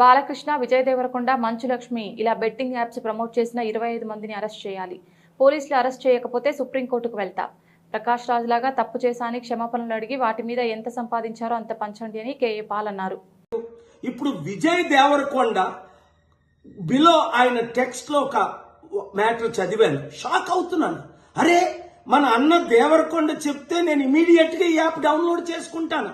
బాలకృష్ణ విజయ్ దేవరకొండ మంచులక్ష్మి ఇలా betting apps promote చేసిన ఇరవై ఐదు మందిని అరెస్ట్ చేయాలి. పోలీసులు అరెస్ట్ చేయకపోతే సుప్రీంకోర్టుకు వెళ్తా. ప్రకాష్ రాజ్ లాగా తప్పు చేశాని క్షమాపణలు అడిగి వాటి మీద ఎంత సంపాదించారో అంత పంచండి అని కేఏ పాల్ అన్నారు. ఇప్పుడు విజయ్ దేవరకొండ బిలో ఆయన టెక్స్ట్లో ఒక మ్యాటర్ చదివాను. షాక్ అవుతున్నాను. అరే మన అన్న దేవరకొండ చెప్తే నేను ఇమీడియట్గా ఈ యాప్ డౌన్లోడ్ చేసుకుంటాను.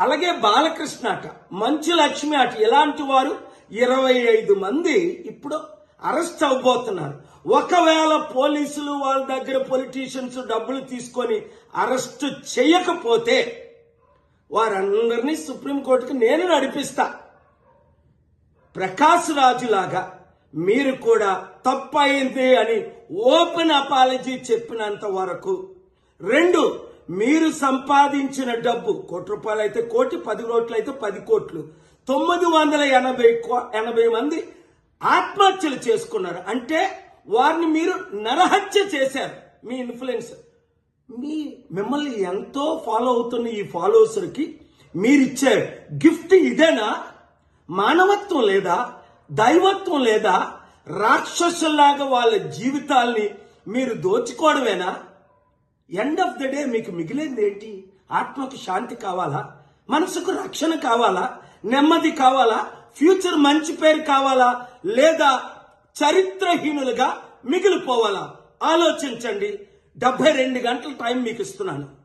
అలాగే బాలకృష్ణ అట మంచు లక్ష్మి అట ఇలాంటి వారు ఇరవై ఐదు మంది ఇప్పుడు అరెస్ట్ అవ్వబోతున్నారు. ఒకవేళ పోలీసులు వాళ్ళ దగ్గర పొలిటీషియన్స్ డబ్బులు తీసుకొని అరెస్ట్ చేయకపోతే వారందరినీ సుప్రీంకోర్టుకి నేను నడిపిస్తా. ప్రకాష్ రాజు లాగా మీరు కూడా తప్పయింది అని ఓపెన్ అపాలజీ చెప్పినంత వరకు. రెండు మీరు సంపాదించిన డబ్బు కోటి రూపాయలు అయితే కోటి పది కోట్లు అయితే పది కోట్లు. తొమ్మిది వందల ఎనభై కో- ఎనభై మంది ఆత్మహత్యలు చేసుకున్నారు. అంటే వారిని మీరు నరహత్య చేశారు. మీ ఇన్ఫ్లుయెన్స్. మీ మిమ్మల్ని ఎంతో ఫాలో అవుతున్న ఈ ఫాలోవర్స్కి మీరిచ్చే గిఫ్ట్ ఇదేనా? మానవత్వం లేదా? దైవత్వం లేదా? రాక్షసులాగా వాళ్ళ జీవితాల్ని మీరు దోచుకోవడమేనా? ఎండ్ ఆఫ్ ద డే మీకు మిగిలింది ఏంటి? ఆత్మకు శాంతి కావాలా? మనసుకు రక్షణ కావాలా? నెమ్మది కావాలా? ఫ్యూచర్ మంచి పేరు కావాలా? లేదా చరిత్రహీనులుగా మిగిలిపోవాలా? ఆలోచించండి. డెబ్బై రెండు గంటల టైం మీకు ఇస్తున్నాను.